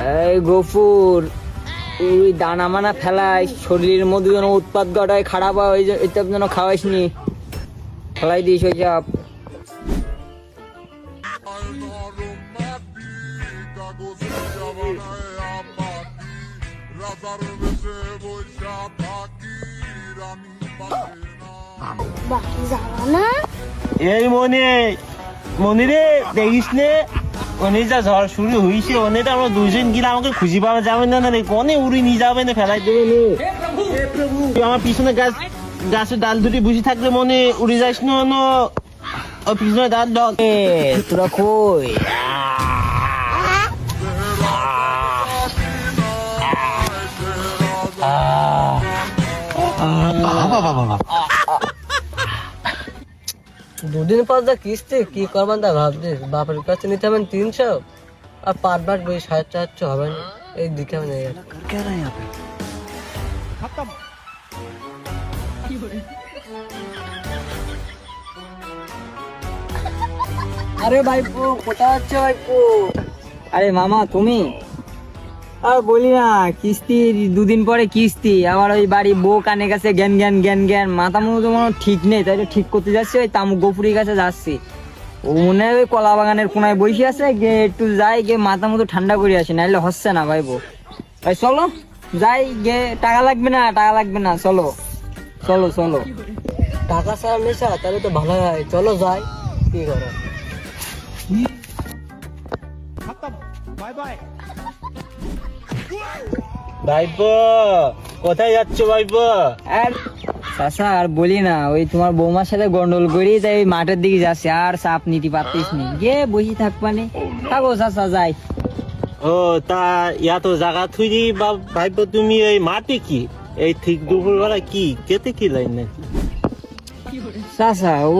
এই গফুর ওই দানা মানা ফেলাই শরীরের মধ্যে যেন উৎপাদ ঘটায় খারাপ হয় ওই যে এসব যেন খাওয়াইস নি। ফেলাই দিস ওই সব বাকি যাবা না? এই মনে মনে রে দেখিস নে? অনে যা ঝড় শুরু হয়েছে অনে তো আমরা দুজন গিয়ে আমাকে খুঁজি পাওয়া যাবে না না রে কনে উড়ি নিয়ে যাবে না ফেলাই দেবে আমার পিছনে গাছ গাছের ডাল দুটি বুঝি থাকলে মনে উড়ে যাস না ও পিছনে ডাল ডাল তোরা কই দুদিন পর যা কিস্তি কি করবেন তা ভাবছিস বাপের কাছে নিতে হবেন তিনশো আর পাট বাট বই সাড়ে চারশো হবে না। এই দিকে আমি নিয়ে গেছি আরে ভাইপো কোথায় হচ্ছে ভাইপো? আরে মামা তুমি? আর বলি না, কিস্তি, দুদিন পরে কিস্তি। আবার ওই বাড়ি বউ কানে কাছে জ্ঞান জ্ঞান জ্ঞান জ্ঞান। মাথা মনে হয় ঠিক নেই, তাই তো ঠিক করতে যাচ্ছি, ওই তামুক গফুরির কাছে যাচ্ছি। ও মনে হয় ওই কলা বাগানের কোনায় বসে আছে, গিয়ে একটু যাই, গিয়ে মাথা মতো ঠান্ডা করে আসি, নাহলে হচ্ছে না ভাইপো ভাই চলো, যাই গে টাকা লাগবে না, টাকা লাগবে না, চলো। চলো চলো। টাকা ছাড়া নেশা, তাহলে তো ভালো হয়। চলো, যাই, কি করো? ভাইপো কোথায় যাচ্ছ ভাইপো? আর চাষা আর বলি না ওই তোমার বৌমার সাথে গন্ডল করি তাই ওই মাঠের দিকে যাচ্ছে আর চাপ নিতে পারতিস নি। গে বসে থাকবানে থাকো চাষা যাই। ও তা এত জায়গা থুই বা ভাইপো তুমি এই মাটি কি? এই ঠিক দুপুরবেলা কি? কেতে কি লাইন নাকি চাষা ও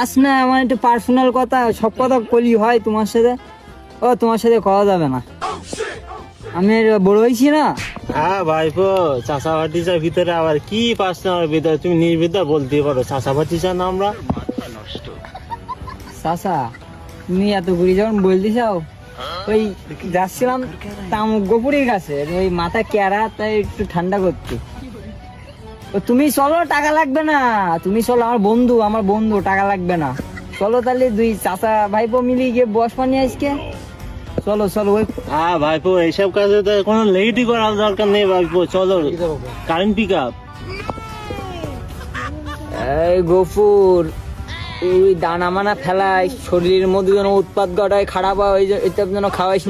আস না আমার একটু পার্সোনাল কথা সব কথা কলি হয় তোমার সাথে। ও তোমার সাথে কথা যাবে না। আমি বড় হয়েছি না। হ্যাঁ ভাইপো চাষা ভাটিচার ভিতরে আবার কি পার্সোনাল ভিতরে তুমি নির্বিদ্যা বলতে পারো চাষা ভাটিচার না আমরা। চাষা তুমি এত ঘুরে যখন বলতে চাও ওই যাচ্ছিলাম তামুক গোপুরের কাছে ওই মাথা কেরা তাই একটু ঠান্ডা করতে। তুমি চলো টাকা লাগবে না। তুমি চলো আমার বন্ধু আমার বন্ধু টাকা লাগবে না। চলো তাহলে দুই চাচা ভাইপো মিলিয়ে গিয়ে বস পানি আজকে। চলো চলো ওই হ্যাঁ ভাইপো এইসব কাজে তো কোনো লেটই করার দরকার নেই ভাইপো চলো। কারেন্ট পিক আপ এই গফুর ওই দানা মানা ফেলায় শরীরের মধ্যে যেন উৎপাদ ঘটায় খারাপ হয় ওই যেন খাওয়াইস